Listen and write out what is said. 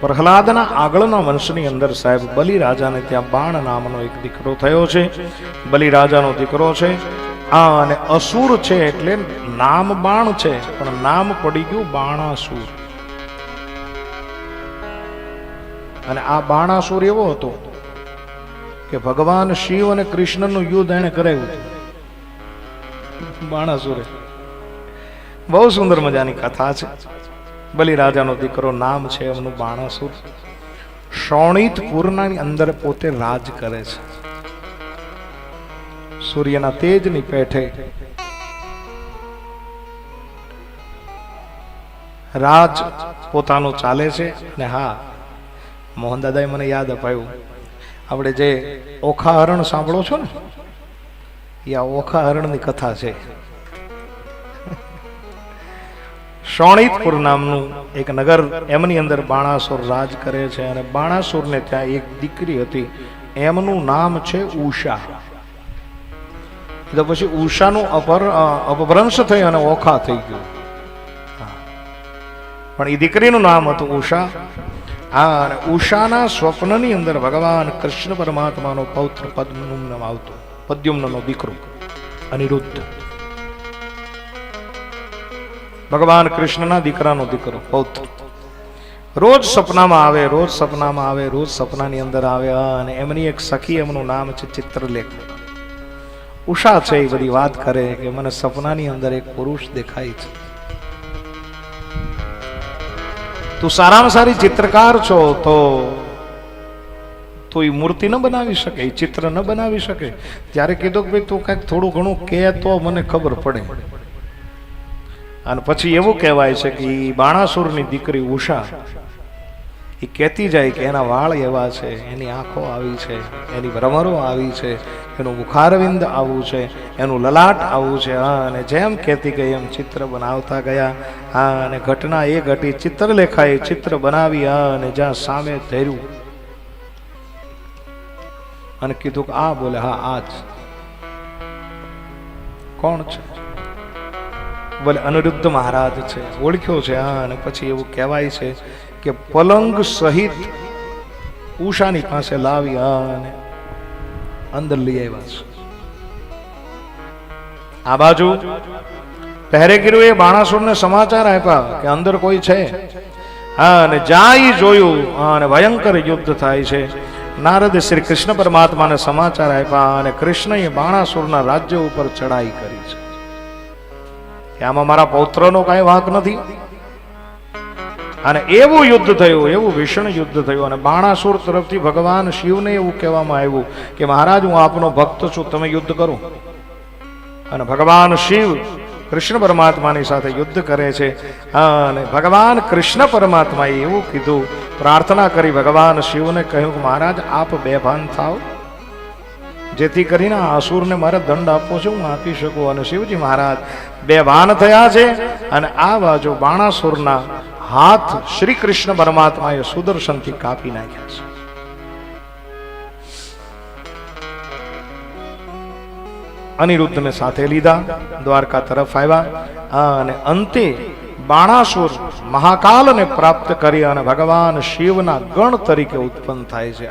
પ્રહલાદના આગળના વંશની અંદર સાહેબ બલિરાજાને ત્યાં બાણ નામનો એક દીકરો થયો છે. બલિરાજાનો દીકરો છે. આ અને અસુર છે એટલે નામ બાણ છે, પણ નામ પડી ગયું બાણાસુર. અને આ બાણાસુર એવો હતો કે ભગવાન શિવ અને કૃષ્ણનું યુદ્ધ એને કરાવ્યું. હતું બાણાસુરે. બહુ સુંદર મજાની કથા છે. બલિ રાજાનો દીકરો નામ છે એમનું બાણાસુર. શોણિતપુરના અંદર પોતે રાજ કરે છે. સૂર્યના તેજની પેઠે રાજ પોતાનું ચાલે છે અને હા મોહન દાદાએ મને યાદ અપાયું. આપણે જે ઓખા હરણ સાંભળો છો ને એ આ ઓખા હરણની કથા છે. શોણિતપુર નામનું એક નગર, એમની અંદર બાણાસુર રાજ કરે છે અને બાણાસુરને ત્યાં એક દીકરી હતી. એમનું નામ છે ઉષા. તો પછી ઉષાનું અપર અપભ્રંશ થઈ અને ઓખા થઈ ગયું. પણ એ દીકરીનું નામ હતું ઉષા. આ અને ઉષાના સ્વપ્નની અંદર ભગવાન કૃષ્ણ પરમાત્માનો પૌત્ર પદ્મનું નામ આવતું. પદ્યુમ્નનો દીકરો. અનિરુદ્ધ. ભગવાન કૃષ્ણના દીકરાનો દીકરો પૌત્ર રોજ સપનામાં આવે, રોજ સપનામાં આવે, રોજ સપનાની અંદર આવે અને એમની એક સખી એમનું નામ છે ચિત્રલેખ. ઉષા છે એ બધી વાત કરે કે મને સપનાની અંદર એક પુરુષ દેખાય છે. તું સારામાં સારી ચિત્રકાર છો તો તો એ મૂર્તિ ન બનાવી શકે, એ ચિત્ર ન બનાવી શકે. ત્યારે કીધું કે ભાઈ તું કાંઈક થોડું ઘણું કહે તો મને ખબર પડે. અને પછી એવું કહેવાય છે કે એ બાણાસુરની દીકરી ઉષા એ કહેતી જાય કે એના વાળ એવા છે, એની આંખો આવી છે, એની ભ્રમરો આવી છે, એનું મુખારવિંદ આવું છે, એનું લલાટ આવું છે. હા, અને જેમ કહેતી ગઈ એમ ચિત્ર બનાવતા ગયા. હા, અને ઘટના એ ઘટી ચિત્રલેખાએ ચિત્ર બનાવી, હા, અને જ્યાં સામે ધર્યું. અને કીધું કે આ બોલે, હા, આ જ. કોણ છે? બોલે અનિરુદ્ધ મહારાજ છે, ઓળખ્યો છે, હા, અને પછી એવું કહેવાય છે કે પલંગ સહિત ઉષાની પાસે લાવી હા અને અંદર લઈ આવ્યા છે. આ બાજુ પહેરેગીરુએ બાણાસુરને સમાચાર આપ્યા કે અંદર કોઈ છે? હા, અને જાય જોયું અને ભયંકર યુદ્ધ થાય છે. નારદ શ્રી કૃષ્ણ પરમાત્માને સમાચાર આપ્યા અને કૃષ્ણએ બાણાસુરના રાજ્ય ઉપર ચડાઈ કરી છે. આમાં મારા પૌત્રનો કાંઈ વાંક નથી. અને એવું યુદ્ધ થયું, એવું ભીષણ યુદ્ધ થયું અને બાણાસુર તરફથી ભગવાન શિવને એવું કહેવામાં આવ્યું કે મહારાજ, હું આપનો ભક્ત છું, તમે યુદ્ધ કરો. અને ભગવાન શિવ કૃષ્ણ પરમાત્માની સાથે યુદ્ધ કરે છે. અને ભગવાન કૃષ્ણ પરમાત્માએ એવું કીધું, પ્રાર્થના કરી ભગવાન શિવને કહ્યું કે મહારાજ, આપ બેભાન થાવ. જેથી કરીને આ મારે દંડ આપવો છે, હું આપી શકું. અને શિવજી મહારાજ બે ભાન થયા છે અને આ બાજુ બાણાસુરના હાથ શ્રી કૃષ્ણ પરમાત્માએ સુદર્શનથી કાપી નાખ્યા છે. અનિરુદ્ધને સાથે લીધા, દ્વારકા તરફ આવ્યા. અને અંતે બાણાસુર મહાકાલને પ્રાપ્ત કરી અને ભગવાન શિવના ગણ તરીકે ઉત્પન્ન થાય છે.